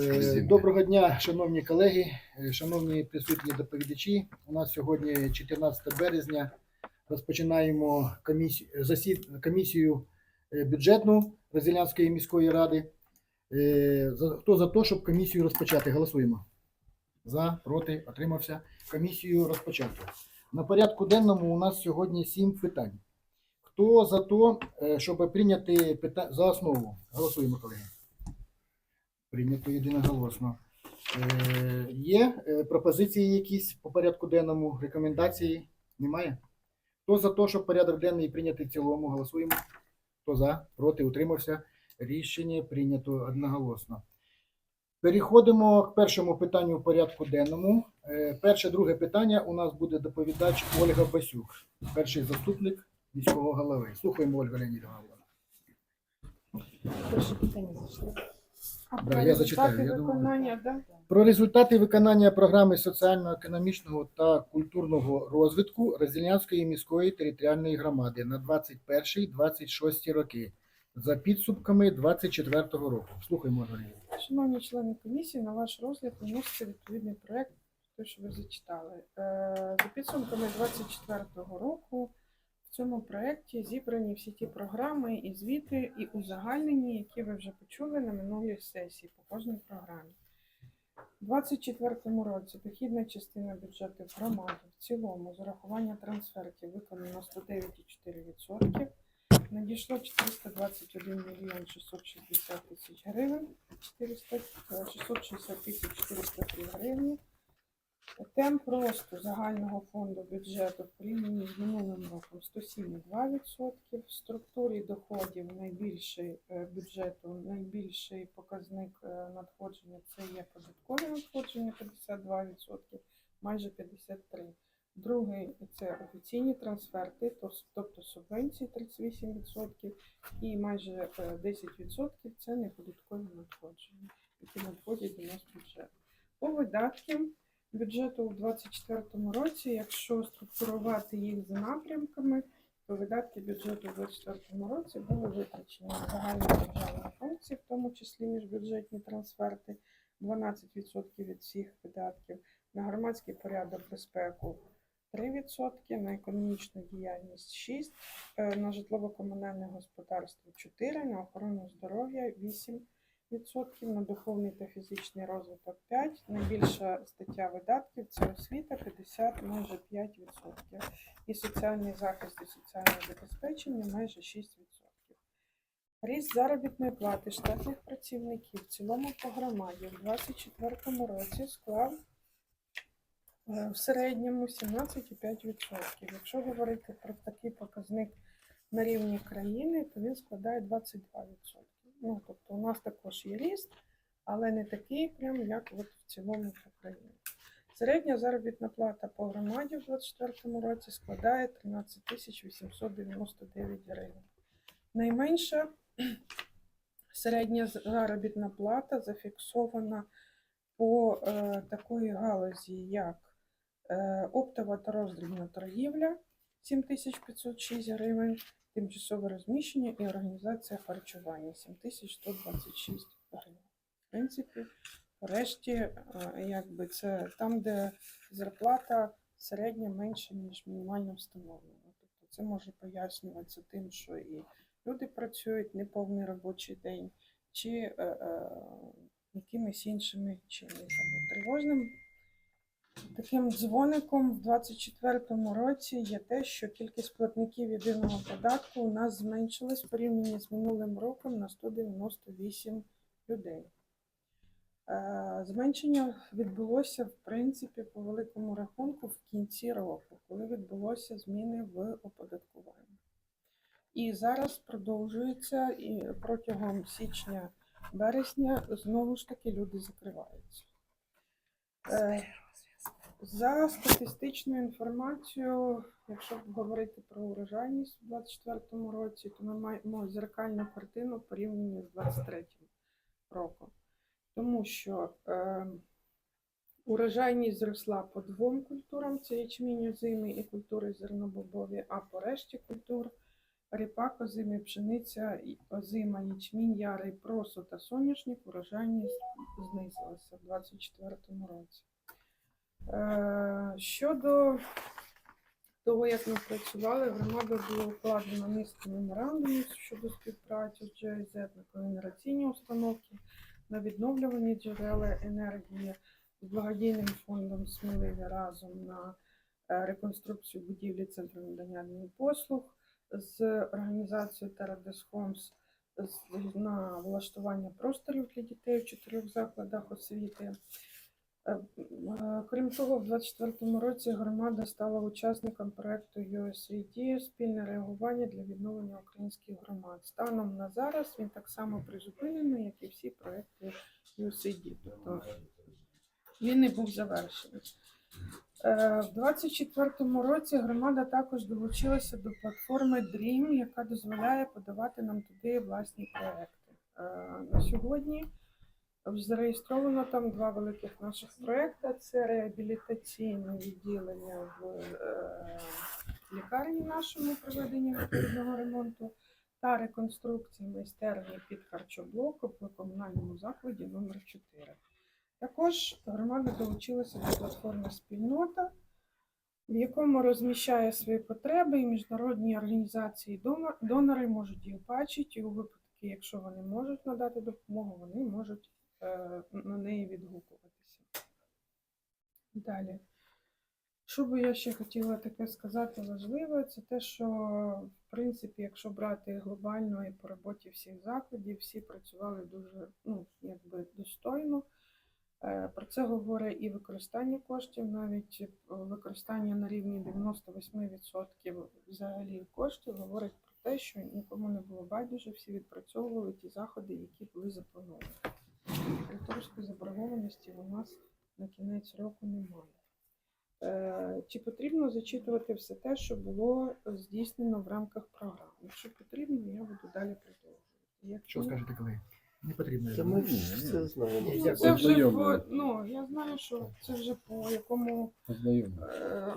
Е, Доброго дня, шановні колеги, е, шановні присутні доповідачі. У нас сьогодні 14 березня. Розпочинаємо комісію, засід, комісію е, бюджетну Розділянської міської ради. Хто за те, щоб комісію розпочати? Голосуємо. За, проти, отримався. Комісію розпочато. На порядку денному у нас сьогодні сім питань. Хто за те, щоб прийняти пита... за основу? Голосуємо, колеги. Прийнято єдиноголосно. Е, є е, пропозиції якісь по порядку денному, рекомендації? Немає? Хто за те, щоб порядок денний прийняти в цілому? Голосуємо. Хто за? Проти? Утримався? Рішення прийнято одноголосно. Переходимо к першому питанню порядку денному. Е, перше, друге питання у нас буде доповідач Ольга Басюк, перший заступник міського голови. Слухаємо, Ольга Леонідовна. Перше питання зайшло. А Да, я зачитаю, результати я думаю. виконання, да? Про результати виконання програми соціально-економічного та культурного розвитку Розділянської міської територіальної громади на 21-26 роки за підсумками 24 року. Слухаймо, Ольга. Шановні члени комісії, на ваш розгляд виноситься відповідний проект, те, що ви зачитали. Е, За підсумками 24-го року в цьому проєкті зібрані всі ті програми і звіти, і узагальнені, які ви вже почули на минулій сесії по кожній програмі. У 2024 році дохідна частина бюджету громади в цілому з урахування трансфертів виконано 109,4%. Надійшло 421 мільйон 660 тисяч гривень, 400, е, 660 тисяч 403 гривні. Темп росту загального фонду бюджету в порівнянні з минулим роком 107,2%. В структурі доходів найбільший е, бюджету, найбільший показник е, надходження це є податкові надходження 52%, майже 53%. Другий це офіційні трансферти, тобто субвенції 38% і майже е, 10% це неподаткові надходження, які надходять до нас бюджет. По видаткам бюджету у 2024 році, якщо структурувати їх за напрямками, то видатки бюджету у 2024 році були витрачені на загальні державні функції, в тому числі міжбюджетні трансферти, 12% від всіх видатків, на громадський порядок безпеку 3%, на економічну діяльність 6%, е, на житлово-комунальне господарство 4%, на охорону здоров'я 8%, на духовний та фізичний розвиток 5%, найбільша стаття видатків це освіта 50, майже 5%, і соціальний захист і соціальне забезпечення майже 6%. Ріст заробітної плати штатних працівників в цілому по громаді у 2024 році склав Е, В середньому 17,5%. Якщо говорити про такий показник на рівні країни, то він складає 22%. Ну, тобто у нас також є ріст, але не такий, прям як от в цілому по країні. Середня заробітна плата по громаді в 2024 році складає 13 899 гривень. Найменша середня заробітна плата зафіксована по е, такої галузі, як е, оптова та роздрібна торгівля 7506 гривень, тимчасове розміщення і організація харчування 7126 гривень. В принципі, решті, е, якби це там, де зарплата середня менша, ніж мінімально встановлена. Тобто це може пояснюватися тим, що і люди працюють неповний робочий день, чи е, е, якимись іншими чинниками. Тривожним таким дзвоником в 2024 році є те, що кількість платників єдиного податку у нас зменшилась в порівнянні з минулим роком на 198 людей. Е, Зменшення відбулося, в принципі, по великому рахунку в кінці року, коли відбулося зміни в оподаткуванні. І зараз продовжується і протягом січня березня знову ж таки люди закриваються. За статистичною інформацією, якщо говорити про урожайність у 2024 році, то ми маємо зеркальну картину порівняно з 2023 роком. Тому що е, урожайність зросла по двом культурам: це ячмінь озимий і культури зернобобові, а по решті культур ріпак, озимий, пшениця, озима, ячмінь, ярий, просо та соняшник урожайність знизилася в 2024 році. Е, Щодо того, як ми працювали, в громаду було укладено низку меморандумів щодо співпраці з GIZ на когенераційні установки, на відновлювані джерела енергії з благодійним фондом Сміливі разом на е, реконструкцію будівлі центру надання адмінпослуг з організацією Терадес Homes на влаштування просторів для дітей в чотирьох закладах освіти. Е, е, Крім того, в 2024 році громада стала учасником проекту USAID спільне реагування для відновлення українських громад. Станом на зараз він так само призупинений, як і всі проекти USAID. Тобто він не був завершений. Е, В 2024 році громада також долучилася до платформи DREAM, яка дозволяє подавати нам туди власні проекти. На сьогодні зареєстровано там два великих наших проекти: це реабілітаційне відділення в е, лікарні нашому проведення відповідного ремонту та реконструкція майстерні під харчоблоку в комунальному закладі номер 4 також громада долучилася до платформи Спільнота, в якому розміщає свої потреби, і міжнародні організації донори можуть їх бачити, і у випадку, якщо вони можуть надати допомогу, вони можуть на неї відгукуватися. Далі. Що би я ще хотіла таке сказати важливе, це те, що в принципі, якщо брати глобально і по роботі всіх закладів, всі працювали дуже ну, якби достойно. Е, Про це говорить і використання коштів, навіть е, використання на рівні 98% взагалі коштів говорить про те, що нікому не було байдуже, всі відпрацьовували ті заходи, які були заплановані. Кредиторської заборгованості у нас на кінець року немає. Е, Чи потрібно зачитувати все те, що було здійснено в рамках програми? Якщо потрібно, я буду далі продовжувати. Якщо Що скажете, колеги? Не потрібно. Та ми все знаємо. Ну. Це вже по, ну, я знаю, що це вже по якому, е,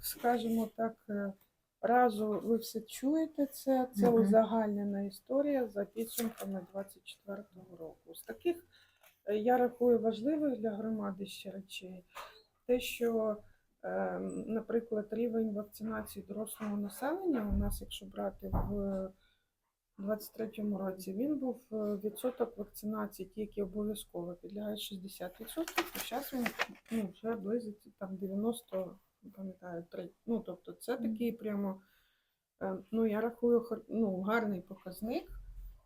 скажімо так, е, разу ви все чуєте це. Це узагальнена історія за підсумками 24-го року. З таких я рахую важливих для громади ще речей. Те, що, е, наприклад, рівень вакцинації дорослого населення у нас, якщо брати в 23-му році він був е, відсоток вакцинації, ті, які обов'язково підлягають 60%, і зараз він ну, вже близиться там 90, пам'ятаю, 3. Ну, тобто це такий прямо, е, ну я рахую, ну, гарний показник,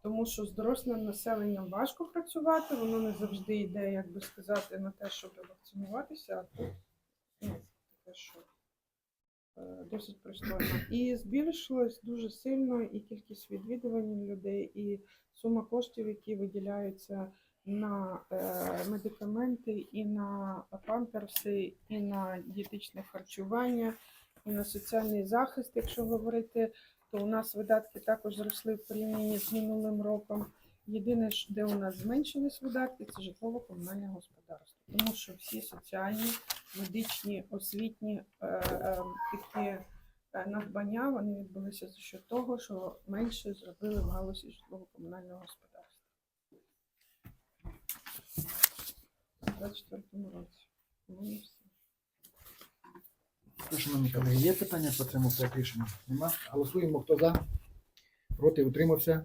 тому що з дорослим населенням важко працювати, воно не завжди йде, як би сказати, на те, щоб вакцинуватися, ну, таке, що е, досить пристойно. І збільшилась дуже сильно і кількість відвідувань людей, і сума коштів, які виділяються на е, медикаменти, і на памперси, і на дієтичне харчування, і на соціальний захист, якщо говорити, то у нас видатки також зросли в порівнянні з минулим роком. Єдине, де у нас зменшились видатки, це житлово-комунальне господарство, тому що всі соціальні, медичні, освітні е, е, такі е, надбання вони відбулися за що того, що менше зробили в галузі житлово-комунального господарства. У 24 році. Шановні колеги, є питання по цьому проекту рішення? Нема? Голосуємо. Хто за? Проти? Утримався?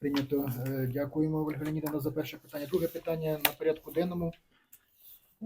Прийнято. Е, Дякуємо, Ольга Леонідовна, за перше питання. Друге питання на порядку денному.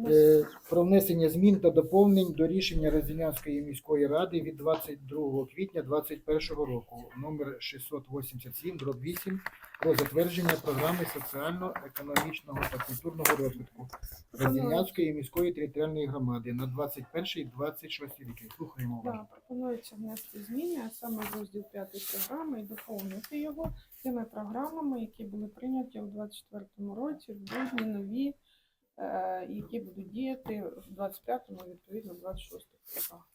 Е, Про внесення змін та доповнень до рішення Розділянської міської ради від 22 квітня 2021 року, номер 687, дроб 8, про затвердження програми соціально-економічного та культурного розвитку Розділянської міської територіальної громади на 21-26 рік. Слухаємо вас. Да, пропонується внести зміни, а саме розділ 5 програми і доповнити його тими програмами, які були прийняті у 2024 році, в будні нові, які будуть діяти в 25-му, відповідно, 26 роках.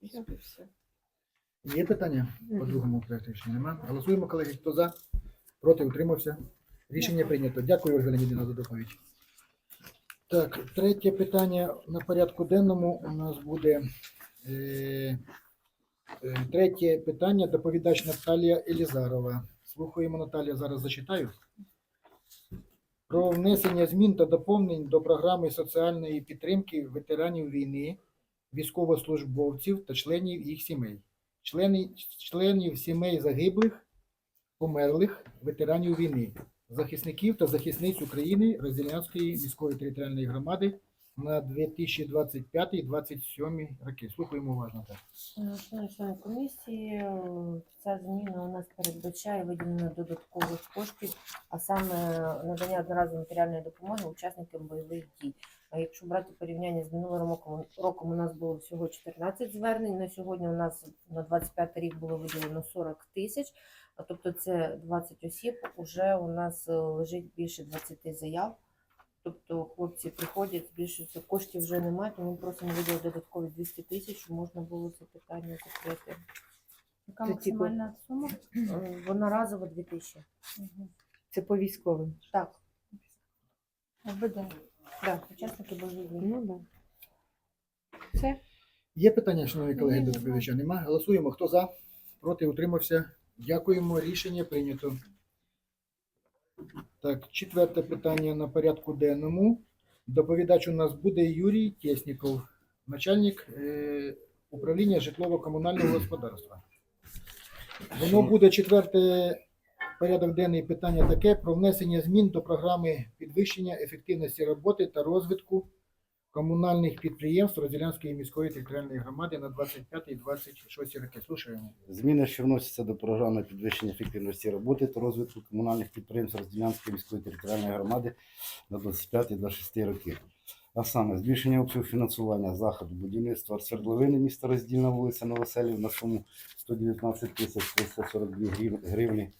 І все. Є питання по другому проекту рішення? Нема? Голосуємо, колеги. Хто за? Проти? Утримався? Рішення прийнято. Дякую, Ольга Леонідівна, за доповідь. Так, третє питання на порядку денному у нас буде е, Е, Третє питання. Доповідач Наталія Елізарова. Слухаємо, Наталія, зараз зачитаю. Про внесення змін та доповнень до програми соціальної підтримки ветеранів війни, військовослужбовців та членів їх сімей, члени, членів сімей загиблих, померлих ветеранів війни, захисників та захисниць України Розділянської міської територіальної громади на 2025-2027 роки. Слухаємо уважно. Так. Е, Шановні комісії, е, ця зміна у нас передбачає виділення додаткових коштів, а саме надання одноразової матеріальної допомоги учасникам бойових дій. А якщо брати порівняння з минулим роком, роком у нас було всього 14 звернень. На сьогодні у нас на 25 рік було виділено 40 тисяч. Тобто це 20 осіб. Уже у нас е, лежить більше 20 заяв. Тобто хлопці приходять, збільшуються, коштів вже немає, тому просимо виділити додаткові 200 тисяч, щоб можна було це питання закрити. Яка Це типу- максимальна сума? Е, Одноразово 2 тисячі. Це по військовим. Так, ОБД. так, учасники бойових дій. Ну да. Все. Є питання, шановні колеги, до немає. доповідача? Нема? Голосуємо. Хто за? Проти? Утримався? Дякуємо. Рішення прийнято. Так, четверте питання на порядку денному. Доповідач у нас буде Юрій Тесніков, начальник е, управління житлово-комунального господарства. Воно буде четверте порядок денний питання таке про внесення змін до програми підвищення ефективності роботи та розвитку комунальних підприємств Розділянської міської територіальної громади на 25-26 роки. Слушаємо. Зміни, що вносяться до програми підвищення ефективності роботи та розвитку комунальних підприємств Розділянської міської територіальної громади на 25-26 роки. А саме збільшення обсягу фінансування заходу будівництва свердловини міста Роздільна вулиця Новоселів на суму 119 тисяч 342 гривні.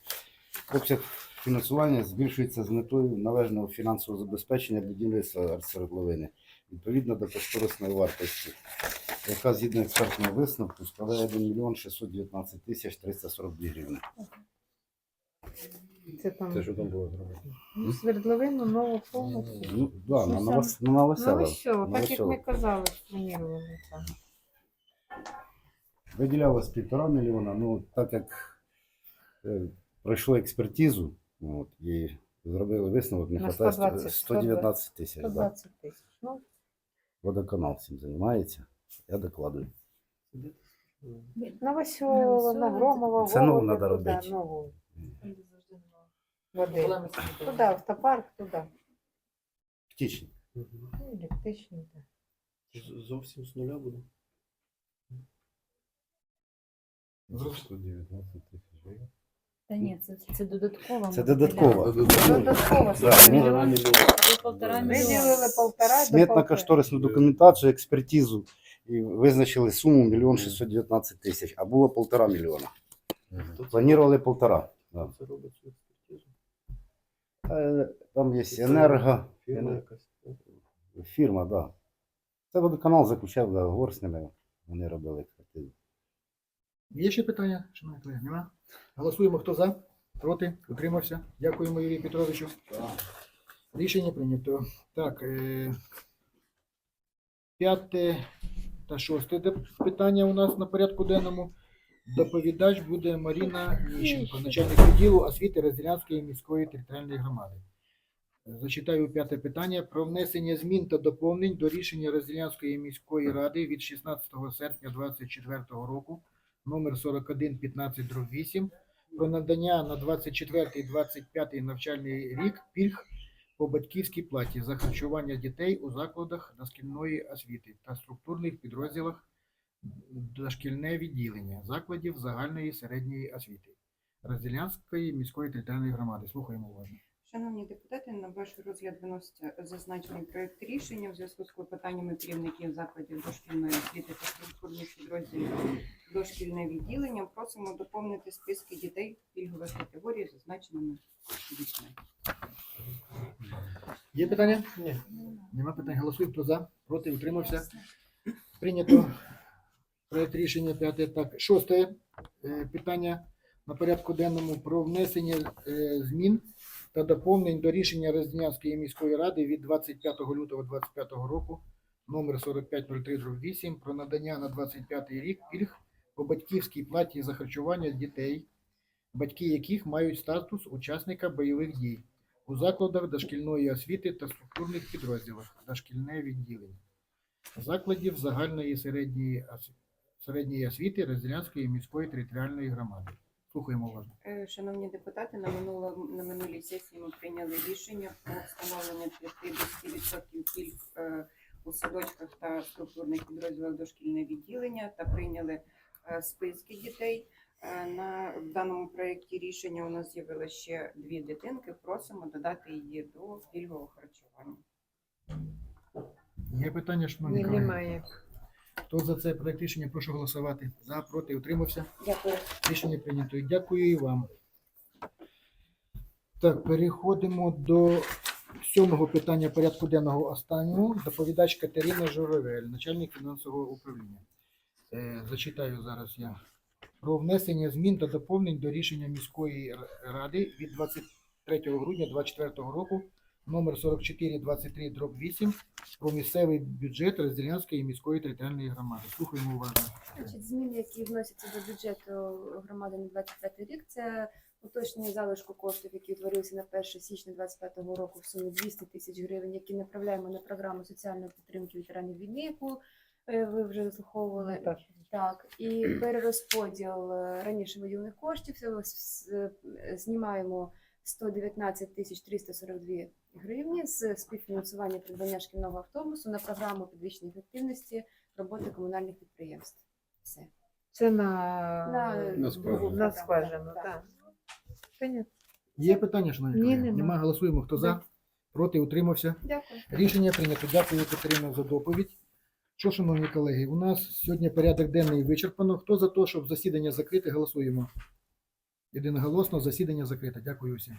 Обсяг фінансування збільшується з метою належного фінансового забезпечення будівництва свердловини відповідно до кошторисної вартості яка згідно експертного висновку складає 1 мільйон 619 тисяч 342 гривні. Це там Це що там було зроблено? ну, свердловину нову повністю. Ну, да, на, Що на Ну новоселах. ось що, так як ми казали, планували там. Виділялось півтора мільйона, ну так як е, пройшло експертизу, от, і зробили висновок, не На хватає 120, 119 тисяч. Да. 120 тисяч. Ну, Водоканал цим займається. Я докладую. Новосьова, на Громова, Це нову Голубів, надо туди, робити. нову. Води. Туди, автопарк, туди. Птічні. Ну, Електричний, так. Зовсім з нуля буде. 119 тисяч гривень. Та ні, це, це додатково. Це додатково. виділяємо. Додатково Да, 40 ну, мільйонів. Це полтора мільйона. Виділили полтора до Смітна полтора. кошторисну документацію, експертизу і визначили суму 1 мільйон 619 тисяч, а було полтора мільйона. Планували полтора. Да. це робить? Е, Там є енерго, Фірма якась. фірма, так. Да. Це водоканал заключав договор з ними, вони робили. Є ще питання, шановні колеги? Нема? Голосуємо. Хто за? Проти? Утримався? Дякуємо, Юрію Петровичу. Рішення прийнято. Так, е, п'яте та шосте питання у нас на порядку денному. Доповідач буде Маріна Ніщенко, начальник відділу освіти Розділянської міської територіальної громади. Зачитаю п'яте питання про внесення змін та доповнень до рішення Розділянської міської ради від 16 серпня 2024 року номер 4115 8 про надання на 24-25 навчальний рік пільг по батьківській платі за харчування дітей у закладах дошкільної освіти та структурних підрозділах дошкільне відділення закладів загальної середньої освіти Розділянської міської територіальної громади. Слухаємо уважно. Шановні депутати, на ваш розгляд виноситься зазначений проект рішення в зв'язку з клопотаннями керівників закладів дошкільної освіти та структурних підрозділів дошкільне відділення. Просимо доповнити списки дітей пільгових категорій, зазначеними дітьми. Є питання? Ні. Нема питань. Голосуємо. Хто за? Проти? Утримався? Прийнято проект рішення п'яте. Так, шосте е, питання на порядку денному про внесення е, змін та доповнень до рішення Розділянської міської ради від 25 лютого 2025 року номер 4503 8 про надання на 25 рік пільг по батьківській платі за харчування дітей, батьки яких мають статус учасника бойових дій у закладах дошкільної освіти та структурних підрозділах дошкільне відділення закладів загальної середньої, середньої освіти Розділянської міської територіальної громади. Слухаємо уважно. Е, Шановні депутати, на минуло на минулій сесії ми прийняли рішення про встановлення 50% пільг е, у садочках та структурних підрозділах дошкільне відділення та прийняли списки дітей. Е, На в даному проєкті рішення у нас з'явилося ще дві дитинки. Просимо додати її до пільгового харчування. Є питання, шановні Ні, колеги? немає. Хто за цей проект рішення, прошу голосувати. За, проти, утримався. Дякую. Рішення прийнято. Дякую і вам. Так, переходимо до сьомого питання порядку денного останнього. Доповідач Катерина Журавель, начальник фінансового управління. Е, зачитаю зараз я. Про внесення змін та доповнень до рішення міської ради від 23 грудня 2024 року номер 4423 дроб 8 про місцевий бюджет Розділянської міської територіальної громади. Слухаємо уважно. Значить, зміни, які вносяться до бюджету громади на 25 рік, це уточнення залишку коштів, які утворилися на 1 січня 2025 року в сумі 200 тисяч гривень, які направляємо на програму соціальної підтримки ветеранів війни, яку ви вже заслуховували. Так. Так, і перерозподіл е, раніше виділених коштів е, е, знімаємо 119 тисяч 342 гривні з співфінансування придбання шкільного автобусу на програму підвищення ефективності роботи комунальних підприємств. Все. Це на, На- на скважину. скважину, Так. так. Понятно. Є питання, шановні Ні, колеги? нема. Нема. Голосуємо. Хто за? Проти, утримався. Дякую. Рішення прийнято. Дякую, Катерина, за доповідь. Що, шановні колеги, у нас сьогодні порядок денний вичерпано. Хто за те, щоб засідання закрите, голосуємо. Єдиноголосно засідання закрите. Дякую всім.